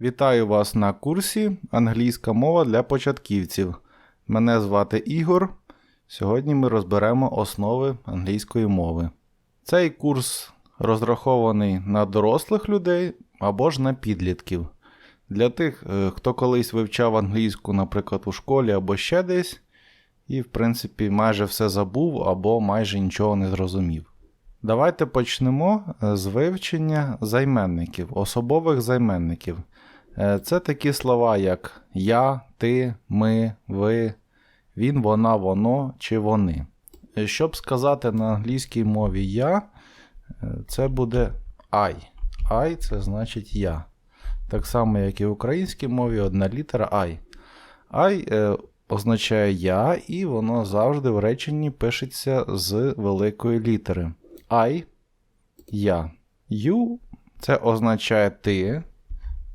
Вітаю вас на курсі Англійська мова для початківців. Мене звати Ігор. Сьогодні ми розберемо основи англійської мови. Цей курс розрахований на дорослих людей або ж на підлітків. Для тих, е, хто колись вивчав англійську, наприклад, у школі або ще десь, і, в принципі, майже все забув або майже нічого не зрозумів. Давайте почнемо е, з вивчення займенників, особових займенників. Е, Це такі слова, як я, ти, ми, ви, він, вона, воно чи вони. Е, Щоб сказати на англійській мові я, е, це буде I. I це значить я. Так само, як і в українській мові, одна літера I. I означає я, і воно завжди в реченні пишеться з великої літери. I я. You це означає ти.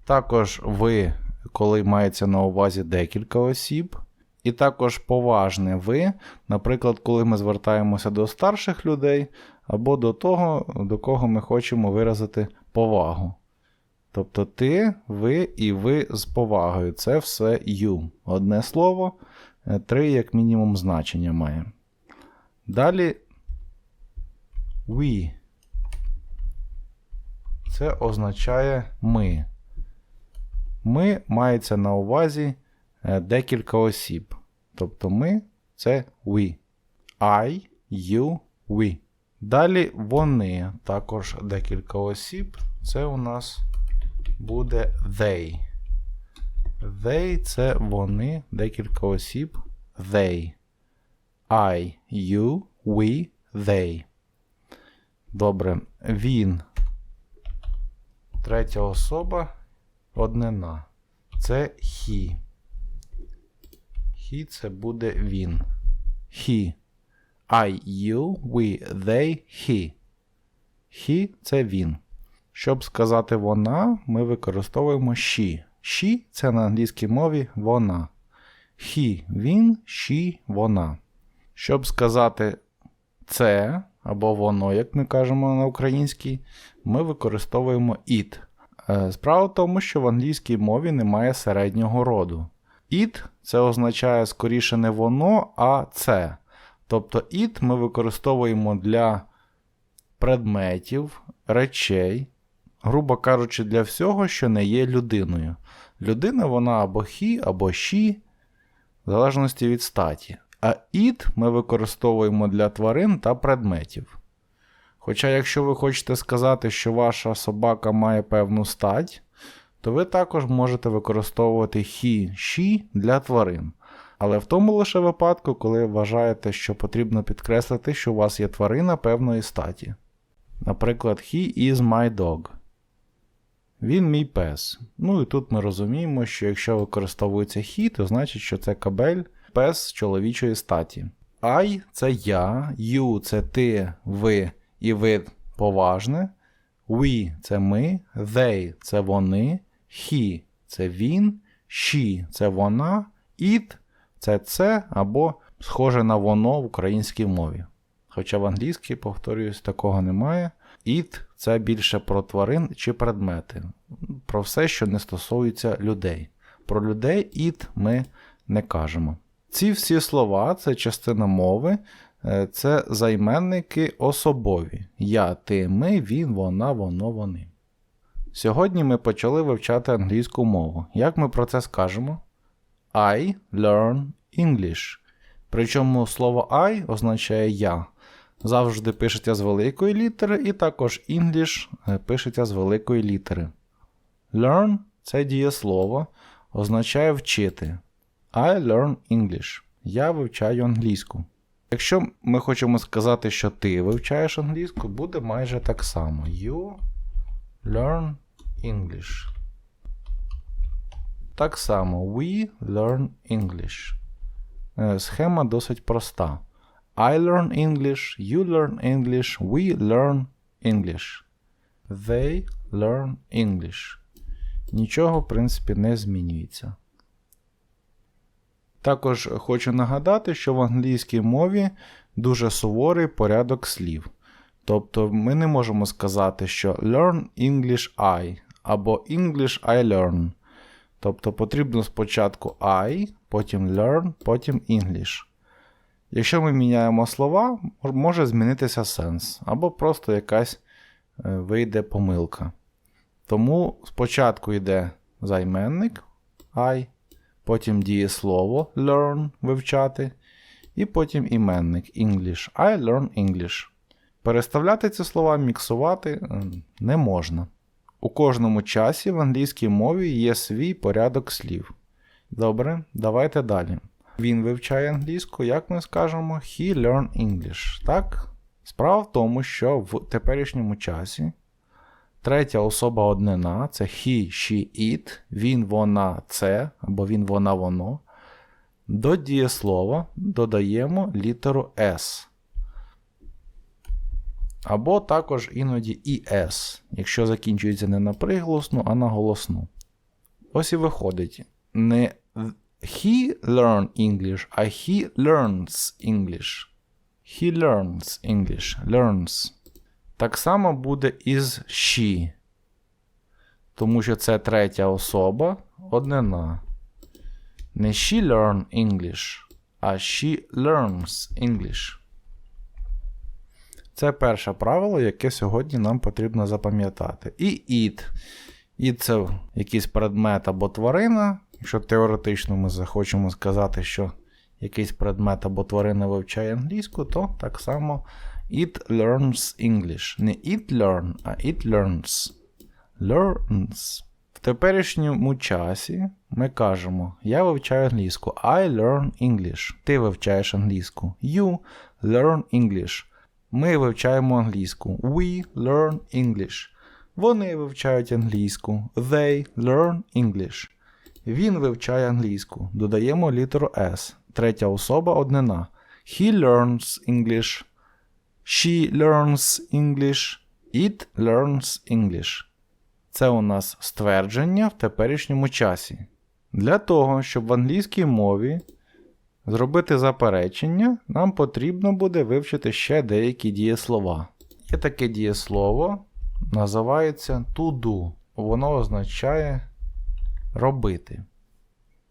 Також ви, коли мається на увазі декілька осіб. І також поважне ви, наприклад, коли ми звертаємося до старших людей, або до того, до кого ми хочемо виразити повагу. Тобто ти, ви і ви з повагою. Це все you. Одне слово, е, три як мінімум значення має. Далі we. Це означає ми. Ми мається на увазі е, декілька осіб. Тобто ми це we. I, you, we. Далі вони також декілька осіб. Це у нас буде they. They це вони, декілька осіб. They. I, you, we, they. Добре. Він. Третя особа. Однина. Це he. He це буде він. He. I, you, we, they, he. He це він. Щоб сказати вона, ми використовуємо she. She це на англійській мові вона. He він, she вона. Щоб сказати це або воно, як ми кажемо на українській, ми використовуємо it. Е, Справа в тому, що в англійській мові немає середнього роду. It це означає скоріше не воно, а це. Тобто it ми використовуємо для предметів, речей, грубо кажучи, для всього, що не є людиною. Людина вона або he, або she, в залежності від статі. А it ми використовуємо для тварин та предметів. Хоча, якщо ви хочете сказати, що ваша собака має певну стать, то ви також можете використовувати he, she для тварин. Але в тому лише випадку, коли вважаєте, що потрібно підкреслити, що у вас є тварина певної статі. Наприклад, he is my dog. Він мій пес. Ну і тут ми розуміємо, що якщо використовується he, то значить, що це кабель пес чоловічої статі. I це я, you це ти, ви і ви поважне. We це ми, they це вони, he це він, she це вона, it це це або схоже на воно в українській мові. Хоча в англійській, повторююсь, такого немає. It це більше про тварин чи предмети, про все, що не стосується людей. Про людей it ми не кажемо. Ці всі слова це частина мови, це займенники особові. Я, ти, ми, він, вона, воно, вони. Сьогодні ми почали вивчати англійську мову. Як ми про це скажемо? I learn English. Причому слово I означає я. Завжди пишеться з великої літери, і також English е, пишеться з великої літери. Learn це дієслово, означає вчити. I learn English. Я вивчаю англійську. Якщо ми хочемо сказати, що ти вивчаєш англійську, буде майже так само. You learn English. Так само we learn English. Е, Схема досить проста. I learn English, you learn English, we learn English. They learn English. Нічого, в принципі, не змінюється. Також хочу нагадати, що в англійській мові дуже суворий порядок слів. Тобто ми не можемо сказати, що learn English I, або English I learn. Тобто потрібно спочатку I, потім learn, потім English. Якщо ми міняємо слова, може змінитися сенс, або просто якась е, вийде помилка. Тому спочатку йде займенник I, потім дієслово learn вивчати, і потім іменник English. I learn English. Переставляти ці слова, міксувати е, не можна. У кожному часі в англійській мові є свій порядок слів. Добре, давайте далі. Він вивчає англійську, як ми скажемо, he learn English. Так? Справа в тому, що в теперішньому часі третя особа однина це he, she, it, він, вона, це, або він, вона, воно. До дієслова додаємо літеру S. Або також іноді «es», якщо закінчується не на приголосну, а на голосну. Ось і виходить. Не he learn English, а he learns English. He learns English. Learns. Так само буде із she. Тому що це третя особа однина. Не she learn English, а she learns English. Це перше правило, яке сьогодні нам потрібно запам'ятати. І it. It це якийсь предмет або тварина. Якщо теоретично ми захочемо сказати, що якийсь предмет або тварина вивчає англійську, то так само it learns English. Не it learn, а it learns. Learns. В теперішньому часі ми кажемо: Я вивчаю англійську. I learn English. Ти вивчаєш англійську. You learn English. Ми вивчаємо англійську. We learn English. Вони вивчають англійську. They learn English. Він вивчає англійську. Додаємо літеру S. Третя особа однина. He learns English. She learns English. It learns English. Це у нас ствердження в теперішньому часі. Для того, щоб в англійській мові зробити заперечення, нам потрібно буде вивчити ще деякі дієслова. Є таке дієслово, називається to do. Воно означає робити.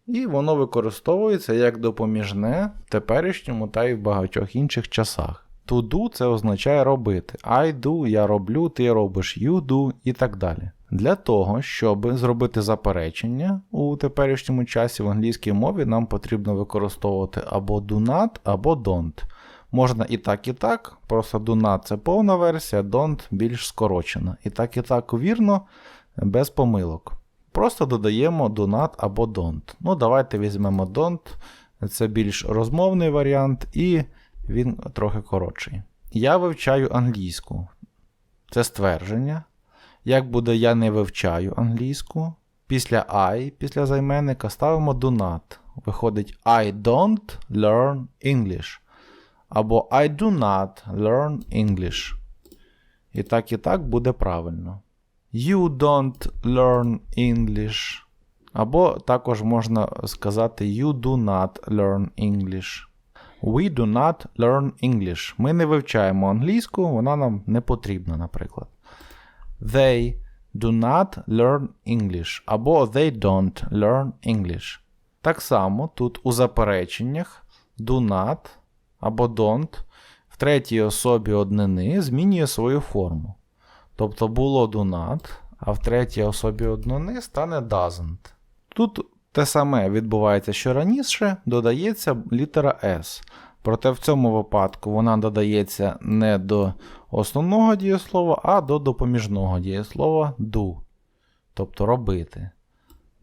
І воно використовується як допоміжне в теперішньому та й в багатьох інших часах. To do це означає робити. I do, я роблю, ти робиш, you do і так далі. Для того, щоб зробити заперечення у теперішньому часі в англійській мові, нам потрібно використовувати або do not, або don't. Можна і так, і так. Просто do not це повна версія, don't більш скорочена. І так, і так вірно, без помилок. Просто додаємо do not або don't. Ну, давайте візьмемо don't. Це більш розмовний варіант, і він трохи коротший. Я вивчаю англійську. Це ствердження. Як буде я не вивчаю англійську. Після I, після займенника ставимо do not. Виходить I don't learn English. Або I do not learn English. І так і так буде правильно. You don't learn English. Або також можна сказати You do not learn English. We do not learn English. Ми не вивчаємо англійську, вона нам не потрібна, наприклад. They do not learn English. Або they don't learn English. Так само тут у запереченнях do not або don't в третій особі однини змінює свою форму. Тобто було do not, а в третій особі однини стане doesn't. Тут те саме відбувається, що раніше додається літера S. Проте в цьому випадку вона додається не до основного дієслова, а до допоміжного дієслова do. Тобто робити.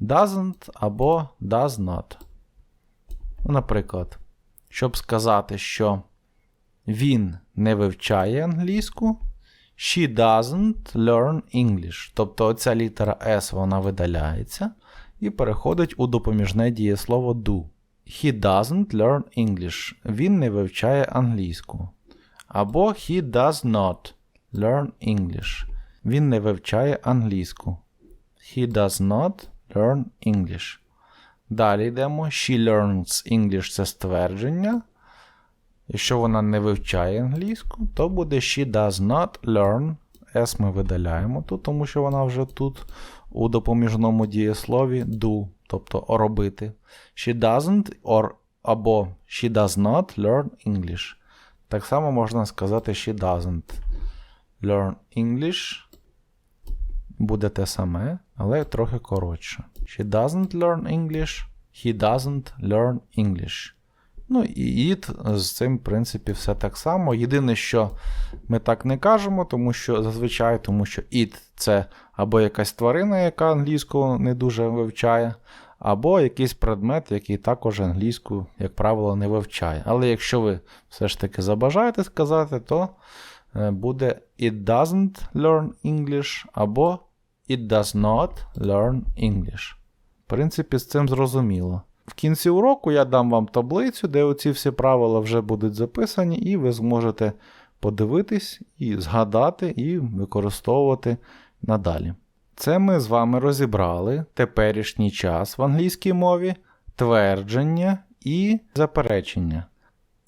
Doesn't або does not. Наприклад, щоб сказати, що він не вивчає англійську, she doesn't learn English. Тобто оця літера S вона видаляється і переходить у допоміжне дієслово do. He doesn't learn English. Він не вивчає англійську. Або he does not learn English. Він не вивчає англійську. He does not learn English. Далі йдемо. She learns English це ствердження. Якщо вона не вивчає англійську, то буде she does not learn. S ми видаляємо тут, тому що вона вже тут у допоміжному дієслові do, тобто робити. She doesn't or або she does not learn English. Так само можна сказати she doesn't learn English. Буде те саме, але трохи коротше. She doesn't learn English. He doesn't learn English. Ну і it з цим, в принципі, все так само. Єдине, що ми так не кажемо, тому що зазвичай, тому що it це або якась тварина, яка англійську не дуже вивчає, або якийсь предмет, який також англійську, як правило, не вивчає. Але якщо ви все ж таки забажаєте сказати, то е, буде it doesn't learn English або it does not learn English. В принципі, з цим зрозуміло. В кінці уроку я дам вам таблицю, де оці всі правила вже будуть записані, і ви зможете подивитись і згадати, і використовувати надалі. Це ми з вами розібрали теперішній час в англійській мові, твердження і заперечення.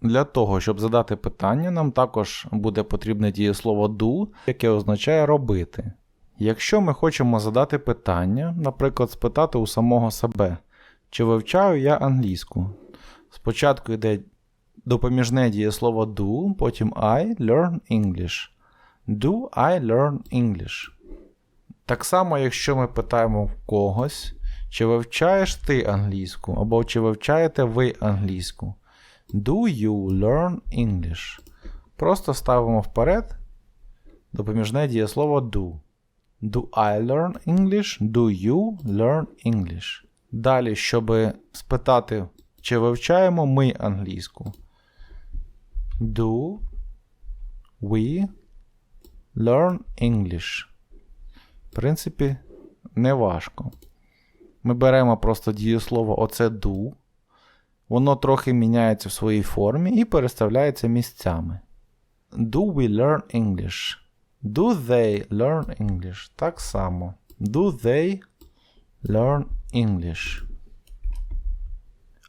Для того, щоб задати питання, нам також буде потрібне дієслово do, яке означає робити. Якщо ми хочемо задати питання, наприклад, спитати у самого себе, чи вивчаю я англійську. Спочатку йде допоміжне дієслово do, потім I learn English. Do I learn English? Так само, якщо ми питаємо в когось, чи вивчаєш ти англійську, або чи вивчаєте ви англійську. Do you learn English? Просто ставимо вперед допоміжне дієслово do. Do I learn English? Do you learn English? Далі, щоб спитати, чи вивчаємо ми англійську. Do we learn English? В принципі, не важко. Ми беремо просто дієслово оце do. Воно трохи міняється в своїй формі і переставляється місцями. Do we learn English? Do they learn English? Так само. Do they learn English?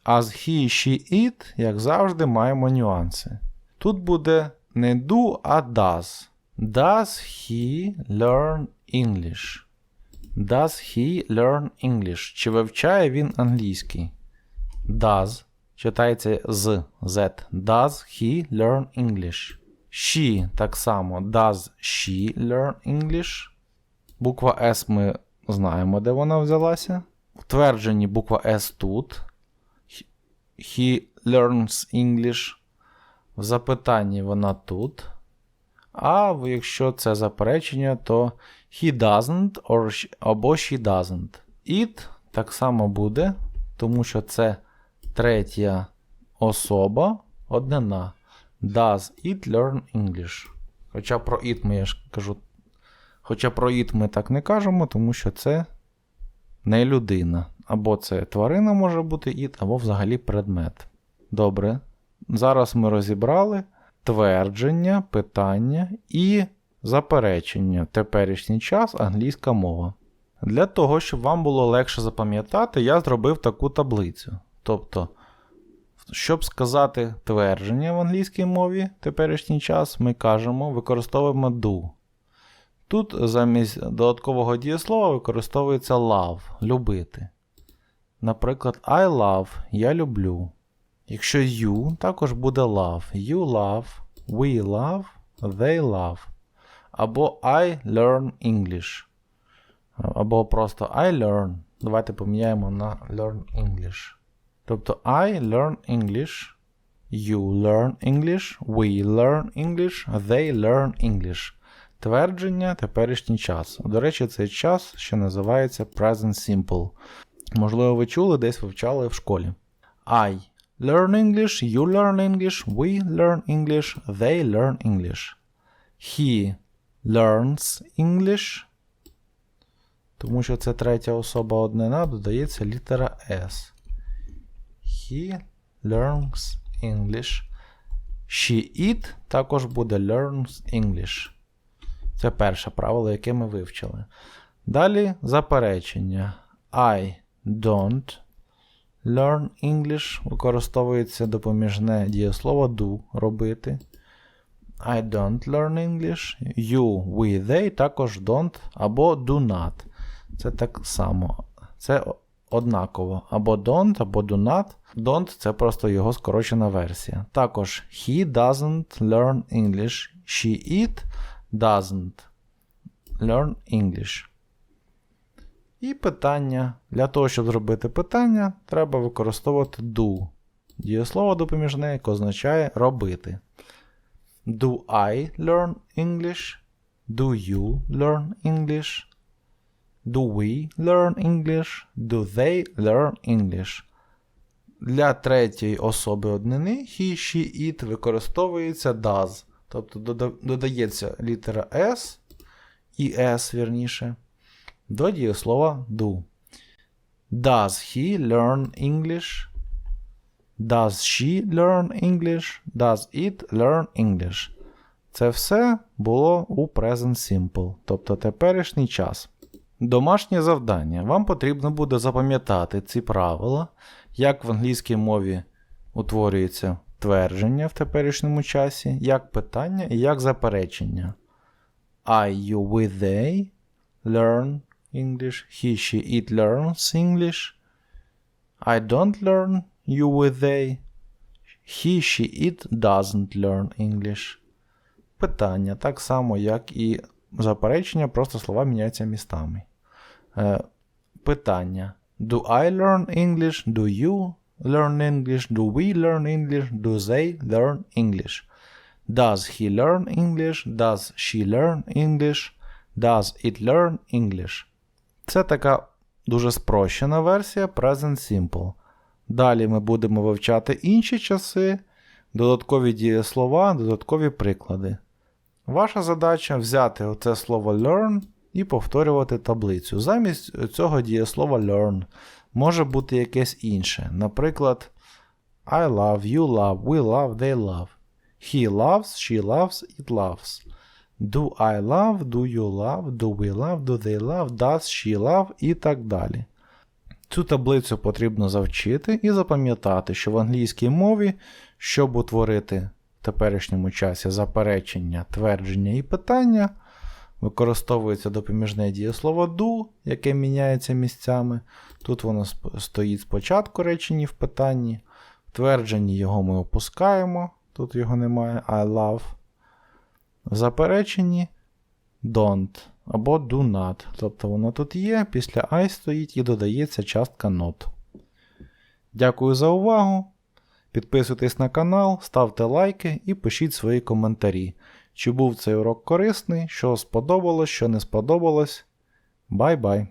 З he, she, it, як завжди, маємо нюанси. Тут буде не do, а does. Does he learn English? Does he learn English? Чи вивчає він англійський? Does. Читається з Z. Does he learn English? She так само. Does she learn English? Буква S ми знаємо, де вона взялася. В твердженні буква S тут. He learns English. В запитанні вона тут. А якщо це заперечення, то he doesn't or або she doesn't. It так само буде, тому що це третя особа однина. Does it learn English? Хоча про it ми я ж кажу. Хоча про it ми так не кажемо, тому що це не людина. Або це тварина може бути it, або взагалі предмет. Добре. Зараз ми розібрали твердження, питання і заперечення. Теперішній час англійська мова. Для того, щоб вам було легше запам'ятати, я зробив таку таблицю. Тобто, щоб сказати твердження в англійській мові теперішній час, ми кажемо, використовуємо do. Тут замість додаткового дієслова використовується love любити. Наприклад, I love я люблю. Якщо you, також буде love. You love, we love, they love. Або I learn English. Або просто I learn. Давайте поміняємо на learn English. Тобто I learn English. You learn English, we learn English, they learn English. Твердження теперішній час. До речі, цей час ще називається Present Simple. Можливо, ви чули, десь вивчали в школі. I learn English, you learn English, we learn English, they learn English. He learns English. Тому що це третя особа однина, додається літера S. He learns English. She it також буде learns English. Це перше правило, яке ми вивчили. Далі заперечення. I don't learn English. Використовується допоміжне дієслово do робити. I don't learn English. You, we, they також don't або do not. Це так само. Це однаково. Або don't, або do not. Don't це просто його скорочена версія. Також he doesn't learn English. She it doesn't learn English. І питання. Для того, щоб зробити питання, треба використовувати do. Дієслово допоміжне, яке означає робити. Do I learn English? Do you learn English? Do we learn English? Do they learn English? Для третьої особи однини he, she, it використовується does. Тобто додається літера S і S, вірніше, до дієслова do. Does he learn English? Does she learn English? Does it learn English? Це все було у Present Simple, тобто теперішній час. Домашнє завдання. Вам потрібно буде запам'ятати ці правила, як в англійській мові утворюється твердження в теперішньому часі, як питання і як заперечення. I, you, we, they learn English. He, she, it learns English. I don't learn you, we, they. He, she, it doesn't learn English. Питання так само, як і заперечення, просто слова міняються містами. Е, питання. Do I learn English? Do you learn English? Do we learn English? Do they learn English? Does he learn English? Does she learn English? Does it learn English? Це така дуже спрощена версія Present Simple. Далі ми будемо вивчати інші часи, додаткові дієслова, додаткові приклади. Ваша задача взяти оце слово learn і повторювати таблицю. Замість цього дієслова learn може бути якесь інше. Наприклад, I love, you love, we love, they love. He loves, she loves, it loves. Do I love, do you love, do we love, do they love, does she love і так далі. Цю таблицю потрібно завчити і запам'ятати, що в англійській мові, щоб утворити в теперішньому часі заперечення, твердження і питання, використовується допоміжне дієслово do, яке міняється місцями. Тут воно стоїть спочатку реченні в питанні. Твердженні його ми опускаємо, тут його немає, I love. В запереченні don't або do not. Тобто воно тут є, після I стоїть і додається частка not. Дякую за увагу. Підписуйтесь на канал, ставте лайки і пишіть свої коментарі. Чи був цей урок корисний, що сподобалось, що не сподобалось. Бай-бай!